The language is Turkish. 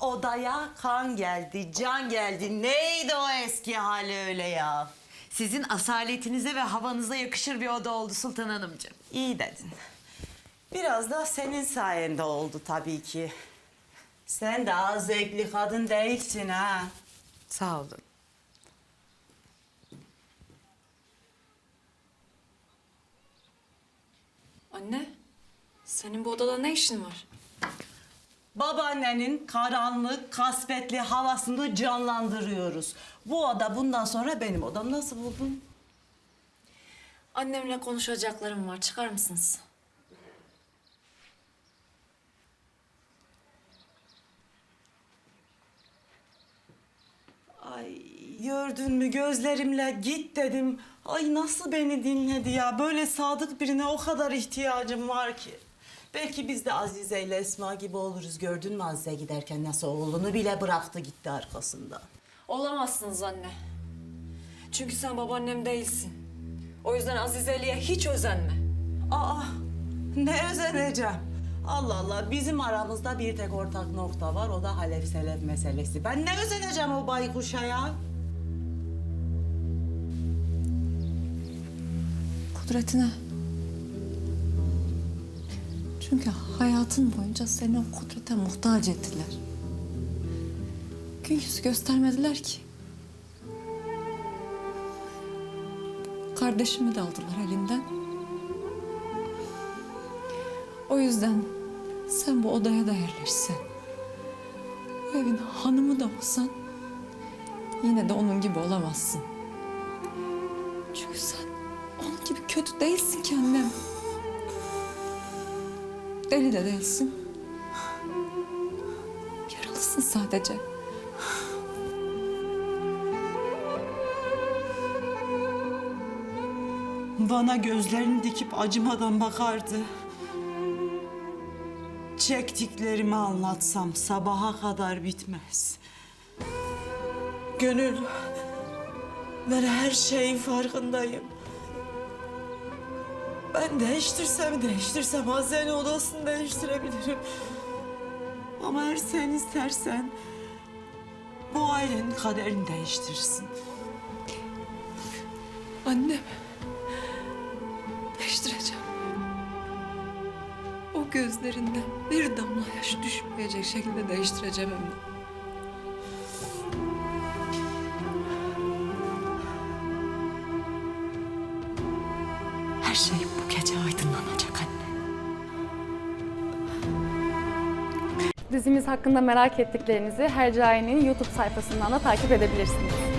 odaya kan geldi, can geldi. Neydi o eski hali öyle ya? Sizin asaletinize ve havanıza yakışır bir oda oldu Sultan Hanımcığım. İyi dedin. Biraz da senin sayende oldu tabii ki. Sen de az zevkli kadın değilsin ha. Sağ olun. Anne, senin bu odada ne işin var? Babaannenin karanlık, kasvetli havasını canlandırıyoruz. Bu oda bundan sonra benim odam. Nasıl buldun? Annemle konuşacaklarım var. Çıkar mısınız? Ay gördün mü gözlerimle git dedim. Ay nasıl beni dinledi ya. Böyle sadık birine o kadar ihtiyacım var ki. Belki biz de Azize ile Esma gibi oluruz. Gördün mü Azize giderken nasıl oğlunu bile bıraktı gitti arkasında. Olamazsınız anne. Çünkü sen babaannem değilsin. O yüzden Azizeli'ye hiç özenme. Aa ne özeneceğim. Allah Allah bizim aramızda bir tek ortak nokta var o da Halef Selef meselesi. Ben ne özeneceğim o baykuşa ya? Kudretine. Çünkü hayatın boyunca seni o kudrete muhtaç ettiler. Gün yüzü göstermediler ki. Kardeşimi de aldılar elinden. O yüzden sen bu odaya da yerleşsen. Bu evin hanımı da olsan yine de onun gibi olamazsın. Çünkü sen onun gibi kötü değilsin ki annem. Deli de değilsin. Yaralısın sadece. Bana gözlerini dikip acımadan bakardı. Çektiklerimi anlatsam sabaha kadar bitmez. Gönül, ben her şeyin farkındayım. Ben değiştirsem değiştirsem Hazen odasını değiştirebilirim. Ama eğer sen istersen bu ailenin kaderini değiştirsin. Annem. Değiştireceğim. O gözlerinden bir damla yaş düşmeyecek şekilde değiştireceğim hem de. Her şey bu gece aydınlanacak anne. Dizimiz hakkında merak ettiklerinizi Hercai'nin YouTube sayfasından da takip edebilirsiniz.